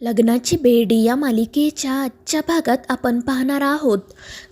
लग्नाची बेडी या मालिकेच्या आजच्या भागात आपण पाहणार आहोत.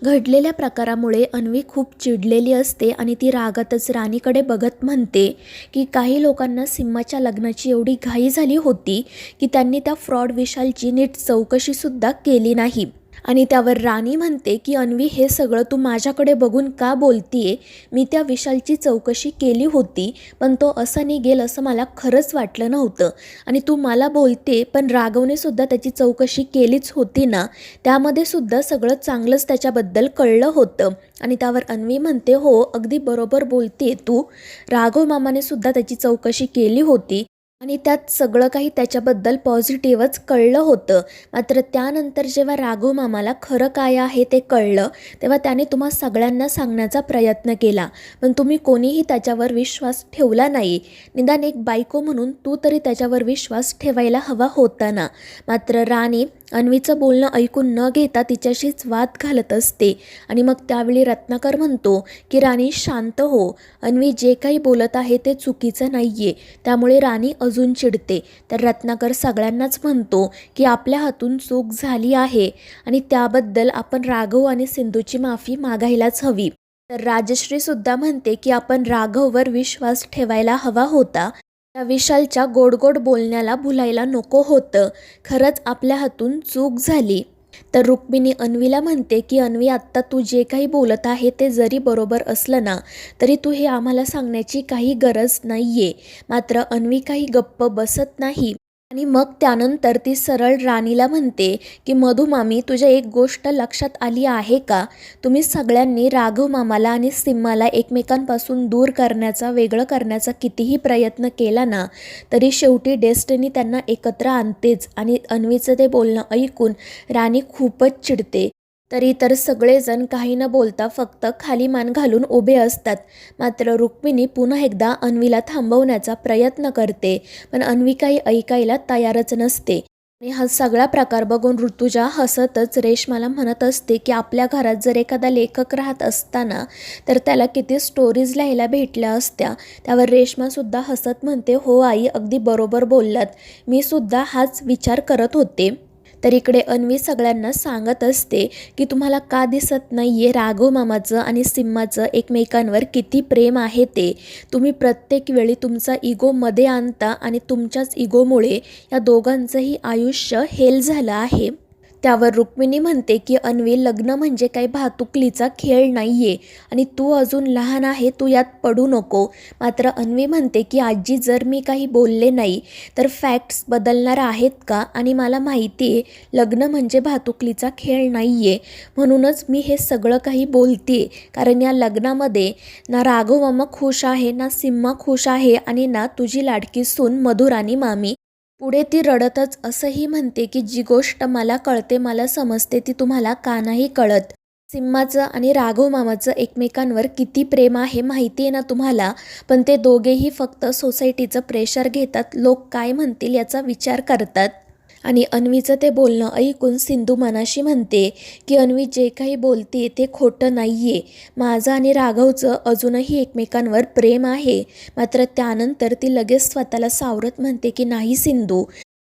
घडलेल्या प्रकारामुळे अन्वी खूप चिडलेली असते आणि ती रागातच राणीकडे बघत म्हणते की काही लोकांना सिम्माच्या लग्नाची एवढी घाई झाली होती की त्यांनी त्या फ्रॉड विशालची नीट चौकशीसुद्धा केली नाही. आणि त्यावर राणी म्हणते की अन्वी हे सगळं तू माझ्याकडे बघून का बोलतीये? मी त्या विशालची चौकशी केली होती पण तो असा निघेल असं मला खरंच वाटलं नव्हतं. आणि तू मला बोलते पण राघवने सुद्धा त्याची चौकशी केलीच होती ना? त्यामध्ये सुद्धा सगळं चांगलंच त्याच्याबद्दल कळलं होतं. आणि त्यावर अन्वी म्हणते हो अगदी बरोबर बोलते तू. राघव मामाने सुद्धा त्याची चौकशी केली होती आणि त्यात सगळं काही त्याच्याबद्दल पॉझिटिव्हच कळलं होतं. मात्र त्यानंतर जेव्हा राघव मामाला खरं काय आहे ते कळलं तेव्हा त्याने तुम्हा सगळ्यांना सांगण्याचा प्रयत्न केला. पण तुम्ही कोणीही त्याच्यावर विश्वास ठेवला नाही. निदान एक बायको म्हणून तू तरी त्याच्यावर विश्वास ठेवायला हवा होता ना. मात्र राणी अन्वीचं बोलणं ऐकून न घेता तिच्याशीच वाद घालत असते. आणि मग त्यावेळी रत्नाकर म्हणतो की राणी शांत हो. अन्वी जे काही बोलत आहे ते चुकीचं नाही आहे त्यामुळे राणी अजून चिडते. तर रत्नाकर सगळ्यांनाच म्हणतो की आपल्या हातून चूक झाली आहे आणि त्याबद्दल आपण राघव आणि सिंधूची माफी मागायलाच हवी. तर राजश्रीसुद्धा म्हणते की आपण राघववर विश्वास ठेवायला हवा होता. त्या विशालच्या गोड गोड बोलण्याला भुलायला नको होतं. खरंच आपल्या हातून चूक झाली. तर रुक्मिणी अन्वीला म्हणते की अन्वी आत्ता तू जे काही बोलत आहे ते जरी बरोबर असलं ना तरी तू हे आम्हाला सांगण्याची काही गरज नाही आहे मात्र अन्वी काही गप्प बसत नाही. आणि मग त्यानंतर ती सरळ राणीला म्हणते की मधुमामी तुझ्या एक गोष्ट लक्षात आली आहे का? तुम्ही सगळ्यांनी राघव मामाला आणि सिम्माला एकमेकांपासून दूर करण्याचा वेगळं करण्याचा कितीही प्रयत्न केला ना तरी शेवटी डेस्टनी त्यांना एकत्र आणतेच. आणि अन्वीचं ते बोलणं ऐकून राणी खूपच चिडते. तरी तर सगळेजण काही न बोलता फक्त खाली मान घालून उभे असतात. मात्र रुक्मिणी पुन्हा एकदा अन्वीला थांबवण्याचा प्रयत्न करते पण अन्वी काही ऐकायला तयारच नसते. आणि हा सगळा प्रकार बघून ऋतुजा हसतच रेशमाला म्हणत असते की आपल्या घरात जर एखादा लेखक राहत असताना तर त्याला किती स्टोरीज लिहायला भेटल्या असत्या. त्यावर रेशमासुद्धा हसत म्हणते हो आई अगदी बरोबर बोललात. मी सुद्धा हाच विचार करत होते. तर इकडे अन्वी सगळ्यांना सांगत असते की तुम्हाला का दिसत नाही आहे राघव मामाचं आणि सिम्माचं एकमेकांवर किती प्रेम आहे ते. तुम्ही प्रत्येक वेळी तुमचा इगो मध्ये आणता आणि तुमच्याच इगोमुळे या दोघांचंही आयुष्य हेल झालं आहे. त्यावर रुक्मिणी म्हणते की अन्वी लग्न म्हणजे काही भातुकलीचा खेळ नाही आहे आणि तू अजून लहान आहे तू यात पडू नको. मात्र अन्वी म्हणते की आजी जर मी काही बोलले नाही तर फॅक्ट्स बदलणार आहेत का? आणि मला माहिती आहे लग्न म्हणजे भातुकलीचा खेळ नाही आहे म्हणूनच मी हे सगळं काही बोलते कारण या लग्नामध्ये ना राघव मामा खुश आहे ना सिम्मा खुश आहे आणि ना तुझी लाडकी सून मधुराणी मामी. पुढे ती रडतच असंही म्हणते की जी गोष्ट मला कळते मला समजते ती तुम्हाला का नाही कळत? सिम्माचं आणि राघव मामाचं एकमेकांवर किती प्रेम आहे माहिती आहे ना तुम्हाला? पण ते दोघेही फक्त सोसायटीचं प्रेशर घेतात. लोक काय म्हणतील याचा विचार करतात. आणि अन्वीचं ते बोलणं ऐकून सिंधू मनाशी म्हणते की अन्वी जे काही बोलते ते खोटं नाही आहे माझं आणि राघवचं अजूनही एकमेकांवर प्रेम आहे. मात्र त्यानंतर ती लगेच स्वतःला सावरत म्हणते की नाही सिंधू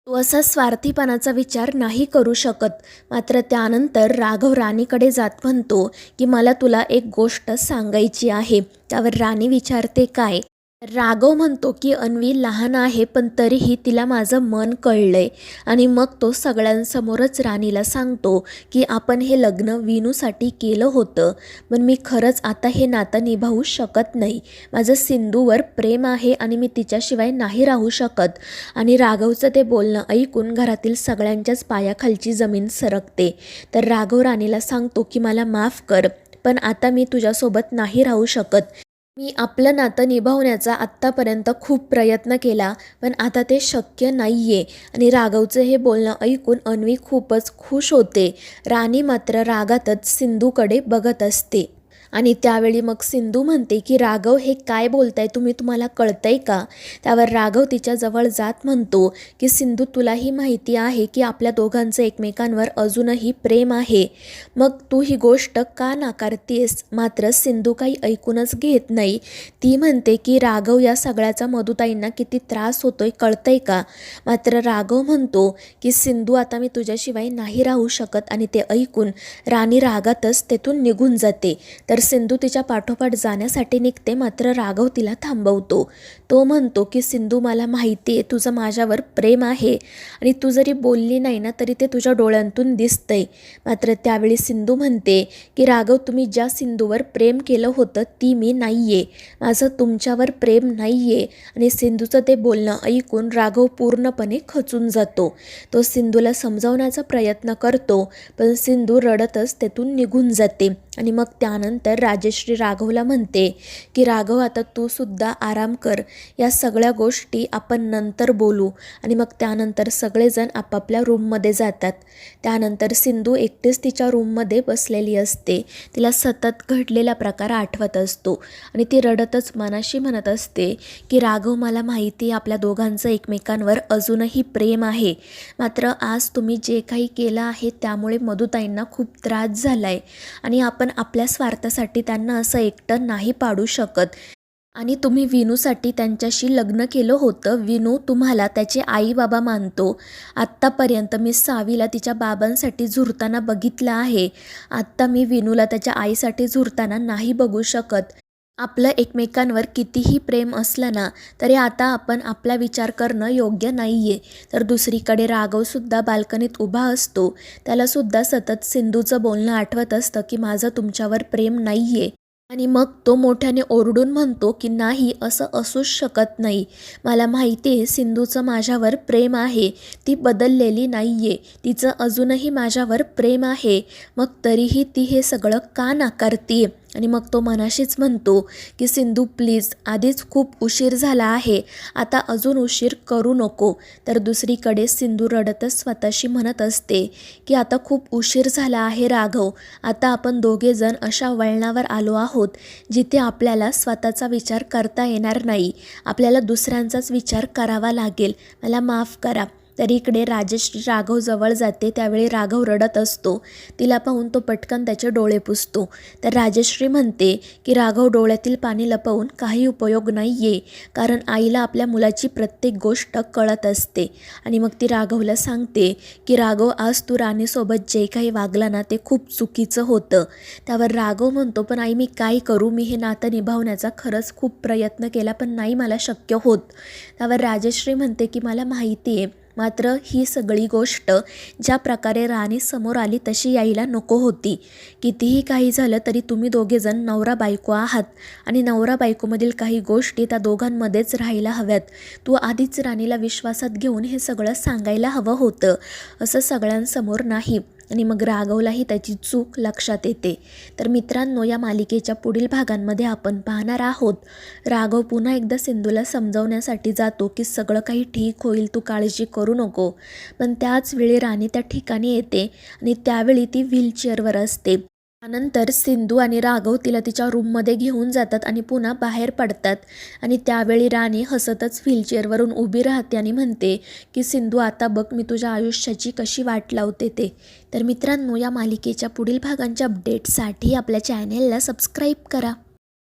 तू असा स्वार्थीपणाचा विचार नाही करू शकत. मात्र त्यानंतर राघव राणीकडे जात म्हणतो की मला तुला एक गोष्ट सांगायची आहे. त्यावर राणी विचारते काय? राघव म्हणतो की अन्वी लहान आहे पण तरीही तिला माझं मन कळलंय. आणि मग तो सगळ्यांसमोरच राणीला सांगतो की आपण हे लग्न विनूसाठी केलं होतं पण मी खरंच आता हे नातं निभावू शकत नाही. माझं सिंधूवर प्रेम आहे आणि मी तिच्याशिवाय नाही राहू शकत. आणि राघवचं ते बोलणं ऐकून घरातील सगळ्यांच्याच पायाखालची जमीन सरकते. तर राघव राणीला सांगतो की मला माफ कर पण आता मी तुझ्यासोबत नाही राहू शकत. मी आपलं नातं निभावण्याचा आत्तापर्यंत खूप प्रयत्न केला पण आता ते शक्य नाही आहे आणि राघवचं हे बोलणं ऐकून अन्वी खूपच खुश होते. राणी मात्र रागातच सिंधूकडे बघत असते. आणि त्यावेळी मग सिंधू म्हणते की राघव हे काय बोलताय? तुम्ही तुम्हाला कळतंय का? त्यावर राघव तिच्याजवळ जात म्हणतो की सिंधू तुलाही माहिती आहे की आपल्या दोघांचं एकमेकांवर अजूनही प्रेम आहे. मग तू ही गोष्ट का नाकारतेस? मात्र सिंधू काही ऐकूनच घेत नाही. ती म्हणते की राघव या सगळ्याचा मधुताईंना किती त्रास होतोय कळतंय का? मात्र राघव म्हणतो की सिंधू आता मी तुझ्याशिवाय नाही राहू शकत आणि ते ऐकून राणी रागातच तेथून निघून जाते. तर तर सिंधू तिच्या पाठोपाठ जाण्यासाठी निघते मात्र राघव तिला थांबवतो. तो म्हणतो की सिंधू मला माहिती आहे तुझं माझ्यावर प्रेम आहे आणि तू जरी बोलली नाही ना तरी ते तुझ्या डोळ्यांतून दिसतंय. मात्र त्यावेळी सिंधू म्हणते की राघव तुम्ही ज्या सिंधूवर प्रेम केलं होतं ती मी नाही आहे माझं तुमच्यावर प्रेम नाही आहे आणि सिंधूचं ते बोलणं ऐकून राघव पूर्णपणे खचून जातो. तो सिंधूला समजावण्याचा प्रयत्न करतो पण सिंधू रडतच तेथून निघून जाते. आणि मग त्यानंतर राजश्री राघवला म्हणते की राघव आता तू सुद्धा आराम कर. या सगळ्या गोष्टी आपण नंतर बोलू. आणि मग त्यानंतर सगळेजण आपापल्या रूममध्ये जातात. त्यानंतर सिंधू एकटीच तिच्या रूममध्ये बसलेली असते. तिला सतत घडलेला प्रकार आठवत असतो आणि ती रडतच मनाशी म्हणत असते की राघव मला माहिती आपल्या दोघांचं एकमेकांवर अजूनही प्रेम आहे. मात्र आज तुम्ही जे काही केलं आहे त्यामुळे मधुताईंना खूप त्रास झाला आहे आणि आपण आपल्या स्वार्थासाठी त्यांना असं एकटं नाही पाडू शकत. आणि तुम्ही विनूसाठी त्यांच्याशी लग्न केलं होतं. विनू तुम्हाला त्याचे आई बाबा मानतो. आत्तापर्यंत मी सावीला तिच्या बाबांसाठी झुरताना बघितलं आहे. आत्ता मी विनूला त्याच्या आईसाठी झुरताना नाही बघू शकत. आपलं एकमेकांवर कितीही प्रेम असलं ना तरी आता आपण आपला विचार करणं योग्य नाही आहे तर दुसरीकडे राघवसुद्धा बाल्कनीत उभा असतो. त्यालासुद्धा सतत सिंधूचं बोलणं आठवत असतं की माझं तुमच्यावर प्रेम नाही आहे आणि मग तो मोठ्याने ओरडून म्हणतो की नाही असं असूच शकत नाही. मला माहिती आहे सिंधूचं माझ्यावर प्रेम आहे. ती बदललेली नाही आहे तिचं अजूनही माझ्यावर प्रेम आहे. मग तरीही ती हे सगळं का नाकारते आणि मग तो मनाशीच म्हणतो की सिंधू प्लीज आधीच खूप उशीर झाला आहे. आता अजून उशीर करू नको. तर दुसरीकडे सिंधू रडतच स्वतःशी म्हणत असते की आता खूप उशीर झाला आहे राघव. आता आपण दोघेजण अशा वळणावर आलो आहोत जिथे आपल्याला स्वतःचा विचार करता येणार नाही. आपल्याला दुसऱ्यांचाच विचार करावा लागेल. मला माफ करा. तर इकडे राजश्री राघव जवळ जाते त्यावेळी राघव रडत असतो. तिला पाहून तो पटकन त्याचे डोळे पुसतो. तर राजश्री म्हणते की राघव डोळ्यातील पाणी लपवून काही उपयोग नाही आहे कारण आईला आपल्या मुलाची प्रत्येक गोष्ट कळत असते. आणि मग ती राघवला सांगते की राघव आज तू राणीसोबत जे काही वागला ना ते खूप चुकीचं होतं. त्यावर राघव म्हणतो पण आई मी काय करू? मी हे नातं निभावण्याचा खरंच खूप प्रयत्न केला पण नाही मला शक्य होत. त्यावर राजश्री म्हणते की मला माहिती आहे मात्र ही सगळी गोष्ट ज्या प्रकारे राणी समोर आली तशी यायला नको होती. कितीही काही झालं तरी तुम्ही दोघेजण नवरा बायको आहात आणि नवरा बायकोमधील काही गोष्टी त्या दोघांमध्येच राहायला हव्यात. तू आधीच राणीला विश्वासात घेऊन हे सगळं सांगायला हवं होतं असं सगळ्यांसमोर नाही. आणि मग राघवलाही त्याची चूक लक्षात येते. तर मित्रांनो या मालिकेच्या पुढील भागांमध्ये आपण पाहणार आहोत. राघव पुन्हा एकदा सिंधूला समजवण्यासाठी जातो की सगळं काही ठीक होईल तू काळजी करू नको. पण त्याच वेळी राणी त्या ठिकाणी येते आणि त्यावेळी ती व्हीलचेअरवर असते. त्यानंतर सिंधू आणि राघव तिला तिच्या रूममध्ये घेऊन जातात आणि पुन्हा बाहेर पडतात. आणि त्यावेळी राणी हसतच व्हीलचेअरवरून उभी राहते आणि म्हणते की सिंधू आता बघ मी तुझ्या आयुष्याची कशी वाट लावते ते. तर मित्रांनो या मालिकेच्या पुढील भागांच्या अपडेटसाठी आपल्या चॅनेलला सबस्क्राईब करा.